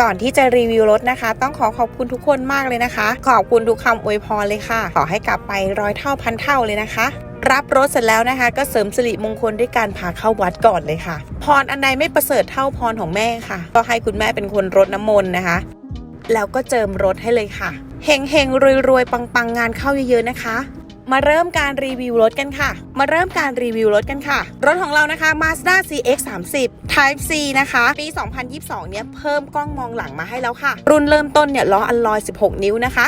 ก่อนที่จะรีวิวรถนะคะ ต้องขอขอบคุณทุกคนมากเลยนะคะ ขอบคุณทุกคำอวยพรเลยค่ะ ขอให้กลับไปร้อยเท่าพันเท่าเลยนะคะรับรถเสร็จแล้วนะคะ ก็เสริมสิริมงคลด้วยการพาเข้าวัดก่อนเลยค่ะ พรอันใดไม่ประเสริฐเท่าพรของแม่ค่ะ ก็ให้คุณแม่เป็นคนรดน้ำมนต์นะคะ แล้วก็เจิมรถให้เลยค่ะเฮงเฮงรวยรวยปังปังงานเข้าเยอะๆนะคะ มาเริ่มการรีวิวรถกันค่ะ มาเริ่มการรีวิวรถกันค่ะ รถของเรานะคะ Mazda CX 30 Type C นะคะ ปี 2022 เนี่ยเพิ่มกล้องมองหลังมาให้แล้วค่ะ รุ่นเริ่มต้นเนี่ยล้ออัลลอย 16 นิ้วนะคะ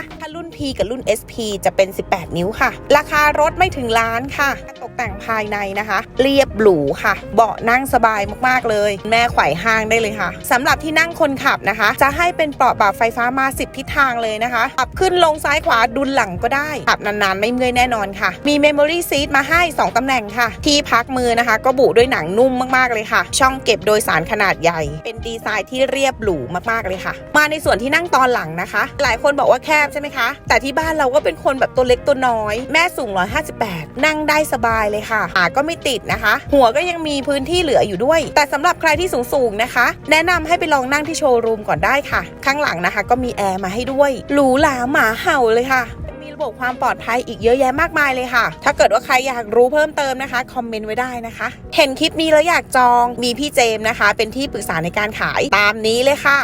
กับรุ่น SP จะเป็น 18 นิ้วค่ะ ราคารถไม่ถึงล้านค่ะการตกแต่งภายในนะคะ เรียบหรูค่ะ เบาะนั่งสบายมากๆเลย แม่ไขว่ห้างได้เลยค่ะสำหรับที่นั่งคนขับนะคะ จะให้เป็นเปราะปรับไฟฟ้ามา10ทิศทางเลยนะคะปรับขึ้นลงซ้ายขวาดุลหลังก็ได้ขับนานๆ ไม่เมื่อยแน่นอนค่ะ มี Memory Seat มาให้ 2ตำแหน่งค่ะ ที่พักมือนะคะ ก็บุด้วยหนังนุ่มมากๆเลยค่ะ ช่องเก็บโดยสารขนาดใหญ่ เป็นดีไซน์ที่เรียบหรูมากๆเลยค่ะ มาในส่วนที่นั่งตอนหลังนะคะ หลายคนบอกว่าแคบใช่ไหมคะแต่ที่บ้านเราก็เป็นคนแบบตัวเล็กตัวน้อย แม่สูง 158 นั่งได้สบายเลยค่ะขาก็ไม่ติดนะคะ หัวก็ยังมีพื้นที่เหลืออยู่ด้วย แต่สำหรับใครที่สูงๆนะคะ แนะนำให้ไปลองนั่งที่โชว์รูมก่อนได้ค่ะ ข้างหลังนะคะ ก็มีแอร์มาให้ด้วยหรูหราหมาเห่าเลยค่ะมีระบบความปลอดภัยอีกเยอะแยะมากมายเลยค่ะ ถ้าเกิดว่าใครอยากรู้เพิ่มเติมนะคะ คอมเมนต์ไว้ได้นะคะ เห็นคลิปนี้แล้วอยากจอง มีพี่เจมส์นะคะ เป็นที่ปรึกษาในการขายตามนี้เลยค่ะ